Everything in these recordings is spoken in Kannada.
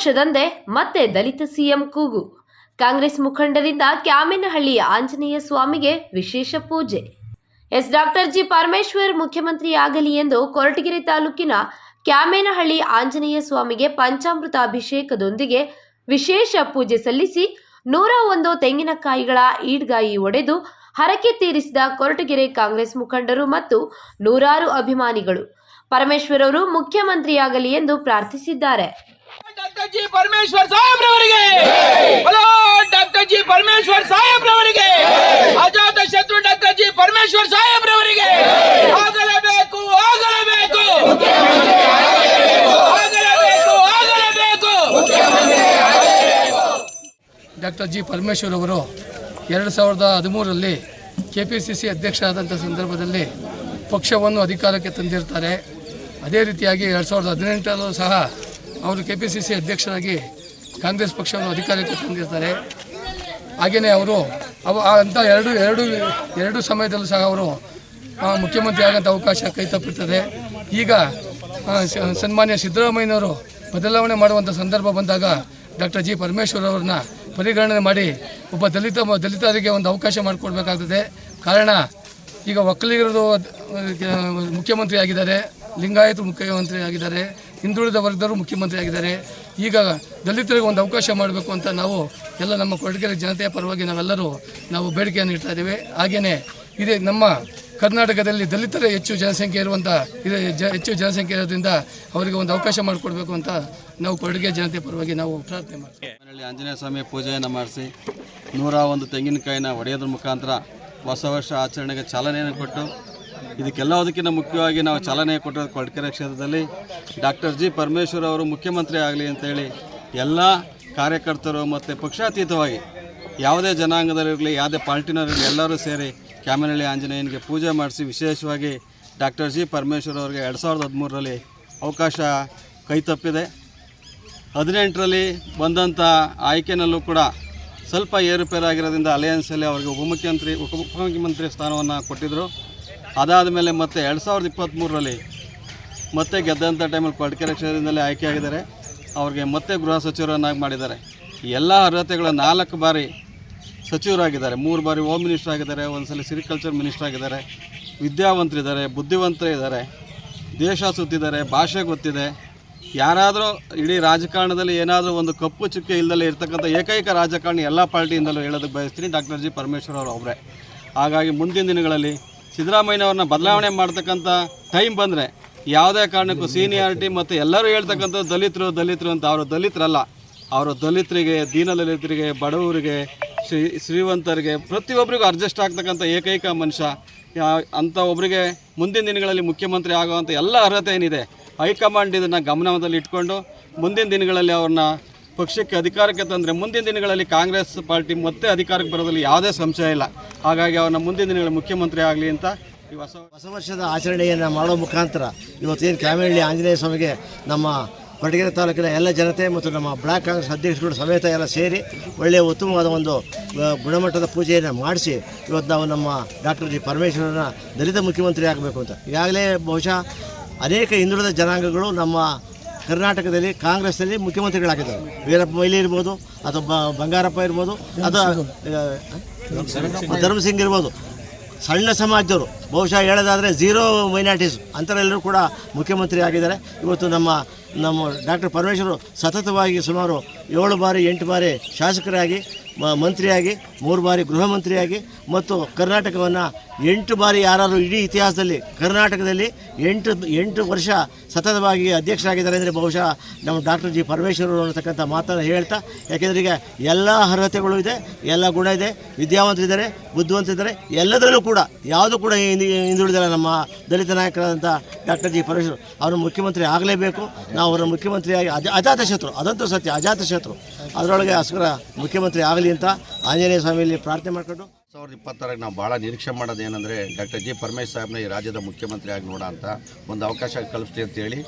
ವರ್ಷದಂದೇ ಮತ್ತೆ ದಲಿತ ಸಿಎಂ ಕೂಗು. ಕಾಂಗ್ರೆಸ್ ಮುಖಂಡರಿಂದ ಕ್ಯಾಮೇನಹಳ್ಳಿಯ ಆಂಜನೇಯ ಸ್ವಾಮಿಗೆ ವಿಶೇಷ ಪೂಜೆ. ಎಸ್ ಡಾಕ್ಟರ್ ಜಿ ಪರಮೇಶ್ವರ್ ಮುಖ್ಯಮಂತ್ರಿಯಾಗಲಿ ಎಂದು ಕೊರಟಗೆರೆ ತಾಲೂಕಿನ ಕ್ಯಾಮೇನಹಳ್ಳಿ ಆಂಜನೇಯ ಸ್ವಾಮಿಗೆ ಪಂಚಾಮೃತ ಅಭಿಷೇಕದೊಂದಿಗೆ ವಿಶೇಷ ಪೂಜೆ ಸಲ್ಲಿಸಿ ನೂರ ಒಂದು ತೆಂಗಿನಕಾಯಿಗಳ ಈಡ್ಗಾಯಿ ಒಡೆದು ಹರಕೆ ತೀರಿಸಿದ ಕೊರಟಗೆರೆ ಕಾಂಗ್ರೆಸ್ ಮುಖಂಡರು ಮತ್ತು ನೂರಾರು ಅಭಿಮಾನಿಗಳು. ಪರಮೇಶ್ವರ್ ಅವರು ಮುಖ್ಯಮಂತ್ರಿಯಾಗಲಿ ಎಂದು ಪ್ರಾರ್ಥಿಸಿದ್ದಾರೆ. ಡಾಕ್ಟರ್ ಜಿ ಪರಮೇಶ್ವರ್ ಸಾಹೇಬ್ರವರಿಗೆ. ಹಲೋ ಡಾಕ್ಟರ್ ಜಿ ಪರಮೇಶ್ವರ್ ಸಾಹೇಬ್ರವರಿಗೆ. ಅಜಾತ ಶತ್ರು ಡಾಕ್ಟರ್ ಜಿ ಪರಮೇಶ್ವರ್ ಸಾಹೇಬ್ರವರಿಗೆ. ಆಗಲೇಬೇಕು ಆಗಲೇಬೇಕು. ಆಗಲೇಬೇಕು ಡಾಕ್ಟರ್ ಜಿ ಪರಮೇಶ್ವರ್ ಅವರು ಎರಡು ಸಾವಿರದ ಹದಿಮೂರರಲ್ಲಿ ಕೆ ಪಿ ಸಿ ಸಿ ಅಧ್ಯಕ್ಷರಾದಂಥ ಸಂದರ್ಭದಲ್ಲಿ ಪಕ್ಷವನ್ನು ಅಧಿಕಾರಕ್ಕೆ ತಂದಿರ್ತಾರೆ. ಅದೇ ರೀತಿಯಾಗಿ ಎರಡು ಸಾವಿರದ ಹದಿನೆಂಟರಲ್ಲೂ ಸಹ ಅವರು ಕೆ ಪಿ ಸಿ ಸಿ ಅಧ್ಯಕ್ಷರಾಗಿ ಕಾಂಗ್ರೆಸ್ ಪಕ್ಷವನ್ನು ಅಧಿಕಾರಕ್ಕೆ ತಂದಿರ್ತಾರೆ. ಹಾಗೆಯೇ ಅವರು ಅವ ಅಂಥ ಎರಡು ಎರಡು ಎರಡು ಸಮಯದಲ್ಲೂ ಸಹ ಅವರು ಮುಖ್ಯಮಂತ್ರಿ ಆಗೋಂಥ ಅವಕಾಶ ಕೈ ತಪ್ಪುತ್ತದೆ ಈಗ ಸನ್ಮಾನ್ಯ ಸಿದ್ದರಾಮಯ್ಯನವರು ಬದಲಾವಣೆ ಮಾಡುವಂಥ ಸಂದರ್ಭ ಬಂದಾಗ ಡಾಕ್ಟರ್ ಜಿ ಪರಮೇಶ್ವರ್ ಅವ್ರನ್ನ ಪರಿಗಣನೆ ಮಾಡಿ ಒಬ್ಬ ದಲಿತ ದಲಿತರಿಗೆ ಒಂದು ಅವಕಾಶ ಮಾಡಿಕೊಡ್ಬೇಕಾಗ್ತದೆ. ಕಾರಣ, ಈಗ ಒಕ್ಕಲಿಗರದು ಮುಖ್ಯಮಂತ್ರಿ ಆಗಿದ್ದಾರೆ, ಲಿಂಗಾಯತ ಮುಖ್ಯಮಂತ್ರಿ ಆಗಿದ್ದಾರೆ. ಹಿಂದುಳಿದ ವರ್ಗದವರು ಮುಖ್ಯಮಂತ್ರಿ ಆಗಿದ್ದಾರೆ. ಈಗ ದಲಿತರಿಗೆ ಒಂದು ಅವಕಾಶ ಮಾಡಬೇಕು ಅಂತ ನಾವು ಎಲ್ಲ ನಮ್ಮ ಕೊರಟಗೆರೆ ಜನತೆಯ ಪರವಾಗಿ ನಾವೆಲ್ಲರೂ ನಾವು ಬೇಡಿಕೆಯನ್ನು ಇಡ್ತಾ ಇದ್ದೇವೆ. ಹಾಗೆಯೇ ಇದೇ ನಮ್ಮ ಕರ್ನಾಟಕದಲ್ಲಿ ದಲಿತರೇ ಹೆಚ್ಚು ಜನಸಂಖ್ಯೆ ಇರುವಂಥ ಇದೆ ಜ ಹೆಚ್ಚು ಜನಸಂಖ್ಯೆ ಇರೋದ್ರಿಂದ ಅವರಿಗೆ ಒಂದು ಅವಕಾಶ ಮಾಡಿಕೊಡ್ಬೇಕು ಅಂತ ನಾವು ಕೊಡುಗೆ ಜನತೆ ಪರವಾಗಿ ನಾವು ಪ್ರಾರ್ಥನೆ ಮಾಡ್ತೀವಿ. ಆಂಜನೇಯ ಸ್ವಾಮಿ ಪೂಜೆಯನ್ನು ಮಾಡಿಸಿ ನೂರ ಒಂದು ತೆಂಗಿನಕಾಯಿನ ಒಡೆಯೋದ್ರ ಮುಖಾಂತರ ಹೊಸ ವರ್ಷ ಆಚರಣೆಗೆ ಚಾಲನೆಯನ್ನು ಕೊಟ್ಟು ಇದಕ್ಕೆಲ್ಲದಕ್ಕಿಂತ ಮುಖ್ಯವಾಗಿ ನಾವು ಚಾಲನೆ ಕೊಟ್ಟಿರೋದು ಕೊಡ್ಕೆರೆ ಕ್ಷೇತ್ರದಲ್ಲಿ ಡಾಕ್ಟರ್ ಜಿ ಪರಮೇಶ್ವರ್ ಅವರು ಮುಖ್ಯಮಂತ್ರಿ ಆಗಲಿ ಅಂತೇಳಿ ಎಲ್ಲ ಕಾರ್ಯಕರ್ತರು ಮತ್ತು ಪಕ್ಷಾತೀತವಾಗಿ ಯಾವುದೇ ಜನಾಂಗದಲ್ಲಿರಲಿ ಯಾವುದೇ ಪಾರ್ಟಿನವರಿರಲಿ ಎಲ್ಲರೂ ಸೇರಿ ಕ್ಯಾಮನಹಳ್ಳಿ ಆಂಜನೇಯನಿಗೆ ಪೂಜೆ ಮಾಡಿಸಿ ವಿಶೇಷವಾಗಿ ಡಾಕ್ಟರ್ ಜಿ ಪರಮೇಶ್ವರ್ ಅವರಿಗೆ ಎರಡು ಸಾವಿರದ ಹದಿಮೂರರಲ್ಲಿ ಅವಕಾಶ ಕೈತಪ್ಪಿದೆ ಹದಿನೆಂಟರಲ್ಲಿ ಬಂದಂಥ ಆಯ್ಕೆನಲ್ಲೂ ಕೂಡ ಸ್ವಲ್ಪ ಏರುಪೇರಾಗಿರೋದ್ರಿಂದ ಅಲಯನ್ಸಲ್ಲಿ ಅವರಿಗೆ ಉಪಮುಖ್ಯಮಂತ್ರಿ ಉಪ ಉಪಮುಖ್ಯಮಂತ್ರಿ ಸ್ಥಾನವನ್ನು ಕೊಟ್ಟಿದ್ದರು ಅದಾದ ಮೇಲೆ ಮತ್ತೆ ಎರಡು ಸಾವಿರದ ಇಪ್ಪತ್ತ್ಮೂರರಲ್ಲಿ ಮತ್ತೆ ಗೆದ್ದಂಥ ಟೈಮಲ್ಲಿ ಪಡ್ಕೆರೆ ಕ್ಷೇತ್ರದಿಂದಲೇ ಆಯ್ಕೆಯಾಗಿದ್ದಾರೆ. ಅವ್ರಿಗೆ ಮತ್ತೆ ಗೃಹ ಸಚಿವರನ್ನಾಗಿ ಮಾಡಿದ್ದಾರೆ. ಎಲ್ಲ ಅರ್ಹತೆಗಳ ನಾಲ್ಕು ಬಾರಿ ಸಚಿವರಾಗಿದ್ದಾರೆ. ಮೂರು ಬಾರಿ ಹೋಮ್ ಮಿನಿಸ್ಟರ್ ಆಗಿದ್ದಾರೆ ಒಂದು ಸಲ ಸಿರಿಕಲ್ಚರ್ ಮಿನಿಸ್ಟರ್ ಆಗಿದ್ದಾರೆ. ವಿದ್ಯಾವಂತರಿದ್ದಾರೆ ಬುದ್ಧಿವಂತರಿದ್ದಾರೆ ದೇಶ ಸುತ್ತಿದ್ದಾರೆ, ಭಾಷೆ ಗೊತ್ತಿದೆ. ಯಾರಾದರೂ ಇಡೀ ರಾಜಕಾರಣದಲ್ಲಿ ಏನಾದರೂ ಒಂದು ಕಪ್ಪು ಚುಕ್ಕೆ ಇಲ್ಲದಲ್ಲೇ ಇರ್ತಕ್ಕಂಥ ಏಕೈಕ ರಾಜಕಾರಣಿ ಎಲ್ಲ ಪಾರ್ಟಿಯಿಂದಲೂ ಹೇಳೋದಕ್ಕೆ ಬಯಸ್ತೀನಿ. Doctor G. ಪರಮೇಶ್ವರ್ ಅವರು ಒಬ್ಬರೇ ಹಾಗಾಗಿ ಮುಂದಿನ ದಿನಗಳಲ್ಲಿ ಸಿದ್ದರಾಮಯ್ಯನವ್ರನ್ನ ಬದಲಾವಣೆ ಮಾಡ್ತಕ್ಕಂಥ ಟೈಮ್ ಬಂದರೆ ಯಾವುದೇ ಕಾರಣಕ್ಕೂ ಸೀನಿಯಾರಿಟಿ ಮತ್ತು ಎಲ್ಲರೂ ಹೇಳ್ತಕ್ಕಂಥ ದಲಿತರು ದಲಿತರು ಅಂತ. ಅವರು ದಲಿತರಲ್ಲ. ಅವರು ದಲಿತರಿಗೆ ದೀನದಲಿತರಿಗೆ ಬಡವರಿಗೆ, ಶ್ರೀ, ಶ್ರೀವಂತರಿಗೆ, ಪ್ರತಿಯೊಬ್ಬರಿಗೂ ಅಡ್ಜಸ್ಟ್ ಆಗ್ತಕ್ಕಂಥ ಏಕೈಕ ಮನುಷ್ಯ. ಅಂಥ ಒಬ್ಬರಿಗೆ ಮುಂದಿನ ದಿನಗಳಲ್ಲಿ ಮುಖ್ಯಮಂತ್ರಿ ಆಗುವಂಥ ಎಲ್ಲ ಅರ್ಹತೆ ಏನಿದೆ? ಹೈಕಮಾಂಡ್ ಇದನ್ನು ಗಮನದಲ್ಲಿ ಇಟ್ಕೊಂಡು ಮುಂದಿನ ದಿನಗಳಲ್ಲಿ ಅವ್ರನ್ನ ಪಕ್ಷಕ್ಕೆ ಅಧಿಕಾರಕ್ಕೆ ತಂದರೆ ಮುಂದಿನ ದಿನಗಳಲ್ಲಿ ಕಾಂಗ್ರೆಸ್ ಪಾರ್ಟಿ ಮತ್ತೆ ಅಧಿಕಾರಕ್ಕೆ ಬರೋದ್ರಲ್ಲಿ ಯಾವುದೇ ಸಂಶಯ ಇಲ್ಲ. ಹಾಗಾಗಿ ಅವ್ರನ್ನ ಮುಂದಿನ ದಿನಗಳಲ್ಲಿ ಮುಖ್ಯಮಂತ್ರಿ ಆಗಲಿ ಅಂತ ಈ ಹೊಸ ಹೊಸ ವರ್ಷದ ಆಚರಣೆಯನ್ನು ಮಾಡೋ ಮುಖಾಂತರ ಇವತ್ತೇನು ಕ್ಯಾಮರಳ್ಳಿ ಆಂಜನೇಯ ಸ್ವಾಮಿಗೆ ನಮ್ಮ ಕೊರಟಗೆರೆ ತಾಲೂಕಿನ ಎಲ್ಲ ಜನತೆ ಮತ್ತು ನಮ್ಮ ಬ್ಲಾಕ್ ಕಾಂಗ್ರೆಸ್ ಅಧ್ಯಕ್ಷರುಗಳು ಸಮೇತ ಎಲ್ಲ ಸೇರಿ ಒಳ್ಳೆಯ ಉತ್ತಮವಾದ ಒಂದು ಗುಣಮಟ್ಟದ ಪೂಜೆಯನ್ನು ಮಾಡಿಸಿ ಇವತ್ತು ನಾವು ನಮ್ಮ ಡಾಕ್ಟರ್ ಜಿ ಪರಮೇಶ್ವರನ ದಲಿತ ಮುಖ್ಯಮಂತ್ರಿ ಆಗಬೇಕು ಅಂತ. ಈಗಾಗಲೇ ಬಹುಶಃ ಅನೇಕ ಹಿಂದುಳಿದ ಜನಾಂಗಗಳು ನಮ್ಮ ಕರ್ನಾಟಕದಲ್ಲಿ ಕಾಂಗ್ರೆಸ್ನಲ್ಲಿ ಮುಖ್ಯಮಂತ್ರಿಗಳಾಗಿದ್ದಾರೆ. ವೀರಪ್ಪ ಮೊಯ್ಲಿ ಇರ್ಬೋದು ಅಥವಾ ಬ- ಬಂಗಾರಪ್ಪ ಇರ್ಬೋದು ಅಥವಾ ಧರ್ಮಸಿಂಗ್. ಇರ್ಬೋದು. ಸಣ್ಣ ಸಮಾಜದವರು ಬಹುಶಃ ಹೇಳೋದಾದರೆ ಝೀರೋ ಮೈನಾರಿಟೀಸ್ ಅಂಥರೆಲ್ಲರೂ ಕೂಡ ಮುಖ್ಯಮಂತ್ರಿ ಆಗಿದ್ದಾರೆ. ಇವತ್ತು ನಮ್ಮ ನಮ್ಮ ಡಾಕ್ಟರ್ ಪರಮೇಶ್ವರು ಸತತವಾಗಿ ಸುಮಾರು ಏಳು ಬಾರಿ ಎಂಟು ಬಾರಿ ಶಾಸಕರಾಗಿ ಮಂತ್ರಿಯಾಗಿ, ಮೂರು ಬಾರಿ ಗೃಹ ಮಂತ್ರಿಯಾಗಿ ಮತ್ತು ಕರ್ನಾಟಕವನ್ನು ಎಂಟು ಬಾರಿ ಯಾರಾದರೂ ಇಡೀ ಇತಿಹಾಸದಲ್ಲಿ, ಕರ್ನಾಟಕದಲ್ಲಿ ಎಂಟು ಎಂಟು ವರ್ಷ ಸತತವಾಗಿ ಅಧ್ಯಕ್ಷರಾಗಿದ್ದಾರೆ ಅಂದರೆ ಬಹುಶಃ ನಮ್ಮ ಡಾಕ್ಟರ್ ಜಿ ಪರಮೇಶ್ವರರು ಅನ್ನತಕ್ಕಂಥ ಮಾತನ್ನು ಹೇಳ್ತಾ, ಯಾಕೆಂದರೆ ಈಗ ಎಲ್ಲ ಅರ್ಹತೆಗಳು ಇದೆ, ಎಲ್ಲ ಗುಣ ಇದೆ, ವಿದ್ಯಾವಂತರಿದ್ದಾರೆ, ಬುದ್ಧಿವಂತರಿದ್ದಾರೆ, ಎಲ್ಲದರಲ್ಲೂ ಕೂಡ, ಯಾವುದು ಕೂಡ ಹಿಂದಿ- ಹಿಂದುಳಿದಿಲ್ಲ ನಮ್ಮ ದಲಿತ ನಾಯಕರಾದಂಥ ಡಾಕ್ಟರ್ ಜಿ ಪರಮೇಶ್ವರ್ ಅವರು. ಮುಖ್ಯಮಂತ್ರಿ ಆಗಲೇಬೇಕು, ನಾವು ಅವರ ಮುಖ್ಯಮಂತ್ರಿಯಾಗಿ ಅಜ ಅಜಾತ ಶತ್ರು, ಅದಂತೂ ಸತ್ಯ, ಅಜಾತ ಶತ್ರು. ಅದರೊಳಗೆ ಅಸ್ಕರ ಮುಖ್ಯಮಂತ್ರಿ ಆಗಲಿ ಅಂತ ಆಂಜನೇಯ ಸ್ವಾಮಿಯಲ್ಲಿ ಪ್ರಾರ್ಥನೆ ಮಾಡಿಕೊಂಡು. ಸಾವಿರದ ಇಪ್ಪತ್ತಾರಕ್ಕೆ ನಾವು ಭಾಳ ನಿರೀಕ್ಷೆ ಮಾಡೋದು ಏನಂದರೆ ಡಾಕ್ಟರ್ ಜಿ ಪರಮೇಶ್ ಸಾಹೇಬ್ನ ಈ ರಾಜ್ಯದ ಮುಖ್ಯಮಂತ್ರಿ ಆಗಿ ನೋಡ ಅಂತ ಒಂದು ಅವಕಾಶ ಕಲ್ಪಿಸ್ಲಿ ಅಂತೇಳಿ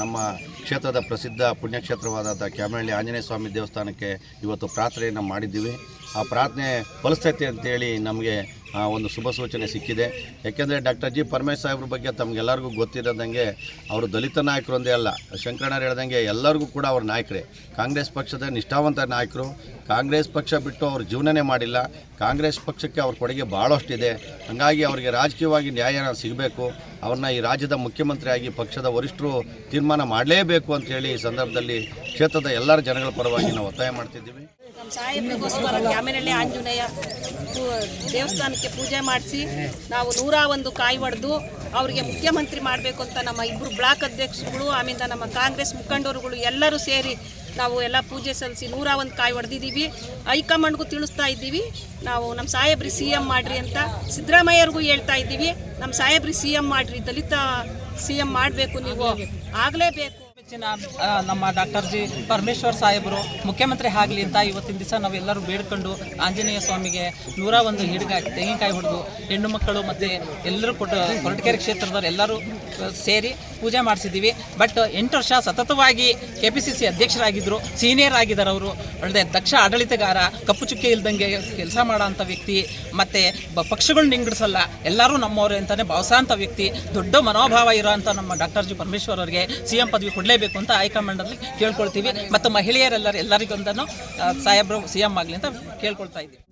ನಮ್ಮ ಕ್ಷೇತ್ರದ ಪ್ರಸಿದ್ಧ ಪುಣ್ಯಕ್ಷೇತ್ರವಾದಂಥ ಕ್ಯಾಮರಳ್ಳಿ ಆಂಜನೇಯ ಸ್ವಾಮಿ ದೇವಸ್ಥಾನಕ್ಕೆ ಇವತ್ತು ಪ್ರಾರ್ಥನೆಯನ್ನು ಮಾಡಿದ್ದೀವಿ. ಆ ಪ್ರಾರ್ಥನೆ ಫಲಿಸ್ತೈತೆ ಅಂತೇಳಿ ನಮಗೆ ಒಂದು ಶುಭ ಸೂಚನೆ ಸಿಕ್ಕಿದೆ. ಯಾಕೆಂದರೆ ಡಾಕ್ಟರ್ ಜಿ ಪರಮೇಶ್ ಸಾಹೇಬ್ರ ಬಗ್ಗೆ ತಮಗೆಲ್ಲರಿಗೂ ಗೊತ್ತಿರೋದಂಗೆ ಅವರು ದಲಿತ ನಾಯಕರು ಒಂದೇ ಅಲ್ಲ ಶಂಕರಣ್ಣರು ಹೇಳ್ದಂಗೆ ಎಲ್ಲರಿಗೂ ಕೂಡ ಅವ್ರ ನಾಯಕರೇ. ಕಾಂಗ್ರೆಸ್ ಪಕ್ಷದ ನಿಷ್ಠಾವಂತ ನಾಯಕರು, ಕಾಂಗ್ರೆಸ್ ಪಕ್ಷ ಬಿಟ್ಟು ಅವ್ರ ಜೀವನನೇ ಮಾಡಿಲ್ಲ, ಕಾಂಗ್ರೆಸ್ ಪಕ್ಷಕ್ಕೆ ಅವ್ರ ಕೊಡುಗೆ ಭಾಳಷ್ಟಿದೆ ಹಾಗಾಗಿ ಅವರಿಗೆ ರಾಜಕೀಯವಾಗಿ ನ್ಯಾಯ ಸಿಗಬೇಕು, ಅವ್ರನ್ನ ಈ ರಾಜ್ಯದ ಮುಖ್ಯಮಂತ್ರಿಯಾಗಿ ಪಕ್ಷದ ವರಿಷ್ಠರು ತೀರ್ಮಾನ ಮಾಡಲೇಬೇಕು ಅಂತೇಳಿ ಈ ಸಂದರ್ಭದಲ್ಲಿ ಕ್ಷೇತ್ರದ ಎಲ್ಲರ ಜನಗಳ ಪರವಾಗಿ ನಾವು ಒತ್ತಾಯ ಮಾಡ್ತಿದ್ದೀವಿ. ನಮ್ಮ ಸಾಹೇಬ್ರಿಗೋಸ್ಕರ ಆಂಜನೇಯ ದೇವಸ್ಥಾನಕ್ಕೆ ಪೂಜೆ ಮಾಡಿಸಿ ನಾವು ನೂರ ಒಂದು ಕಾಯಿ ಹೊಡೆದು ಅವರಿಗೆ ಮುಖ್ಯಮಂತ್ರಿ ಮಾಡಬೇಕು ಅಂತ ನಮ್ಮ ಇಬ್ಬರು ಬ್ಲಾಕ್ ಅಧ್ಯಕ್ಷರುಗಳು ಆಮೇಲೆ ನಮ್ಮ ಕಾಂಗ್ರೆಸ್ ಮುಖಂಡರುಗಳು ಎಲ್ಲರೂ ಸೇರಿ ನಾವು ಎಲ್ಲ ಪೂಜೆ ಸಲ್ಲಿಸಿ ನೂರ ಒಂದು ಕಾಯಿ ಹೊಡೆದಿದ್ದೀವಿ ಹೈಕಮಾಂಡ್ಗೂ ತಿಳಿಸ್ತಾ ಇದ್ದೀವಿ. ನಾವು ನಮ್ಮ ಸಾಹೇಬ್ರಿ ಸಿ ಎಂ ಮಾಡಿರಿ ಅಂತ ಸಿದ್ದರಾಮಯ್ಯರಿಗೂ ಹೇಳ್ತಾ ಇದ್ದೀವಿ. ನಮ್ಮ ಸಾಹೇಬ್ರಿ ಸಿ ಎಂ ಮಾಡಿರಿ, ದಲಿತ ಸಿ ಎಂ ಮಾಡಬೇಕು ನೀವು. ಆಗಲೇಬೇಕು. ಹೆಚ್ಚಿನ ನಮ್ಮ ಡಾಕ್ಟರ್ ಜಿ ಪರಮೇಶ್ವರ್ ಸಾಹೇಬರು, ಮುಖ್ಯಮಂತ್ರಿ ಆಗಲಿ ಅಂತ ಇವತ್ತಿನ ದಿವಸ ನಾವೆಲ್ಲರೂ ಬೇಡ್ಕೊಂಡು ಆಂಜನೇಯ ಸ್ವಾಮಿಗೆ ನೂರ ಒಂದು ಹಿಡ್ಗ, ತೆಂಗಿನಕಾಯಿ ಹೊಡೆದು ಹೆಣ್ಣು ಮಕ್ಕಳು ಮತ್ತು ಎಲ್ಲರೂ ಕೊಟ್ಟು ಕೊರಟಗೆರೆ ಕ್ಷೇತ್ರದವ್ರು ಎಲ್ಲರೂ ಸೇರಿ ಪೂಜೆ ಮಾಡಿಸಿದ್ದೀವಿ. ಬಟ್ ಎಂಟು ವರ್ಷ ಸತತವಾಗಿ ಕೆ ಪಿ ಸಿ ಸಿ ಅಧ್ಯಕ್ಷರಾಗಿದ್ದರು ಸೀನಿಯರ್ ಆಗಿದ್ದಾರೆ ಅವರು. ಒಳ್ಳೆ ದಕ್ಷ ಆಡಳಿತಗಾರ, ಕಪ್ಪು ಚುಕ್ಕೆ ಇಲ್ದಂಗೆ ಕೆಲಸ ಮಾಡೋ ಅಂಥ ವ್ಯಕ್ತಿ, ಮತ್ತು ಪಕ್ಷಗಳನ್ನ ನಿಂಗಡಿಸಲ್ಲ ಎಲ್ಲರೂ ನಮ್ಮವರೇ ಅಂತಲೇ ಭಾವಿಸೋಂಥ ವ್ಯಕ್ತಿ, ದೊಡ್ಡ ಮನೋಭಾವ ಇರೋ ನಮ್ಮ ಡಾಕ್ಟರ್ ಜಿ ಪರಮೇಶ್ವರ್ ಅವರಿಗೆ, ಸಿ ಎಂ ಪದವಿ ಕೊಡಲೇಬೇಕು ಅಂತ ಹೈಕಮಾಂಡಲ್ಲಿ ಕೇಳ್ಕೊಳ್ತೀವಿ. ಮತ್ತು ಮಹಿಳೆಯರೆಲ್ಲರೂ ಎಲ್ಲರಿಗೊಂದನ್ನು ಸಾಹೇಬರು ಸಿ ಎಂ ಆಗಲಿ ಅಂತ ಕೇಳ್ಕೊಳ್ತಾ ಇದ್ದೀವಿ.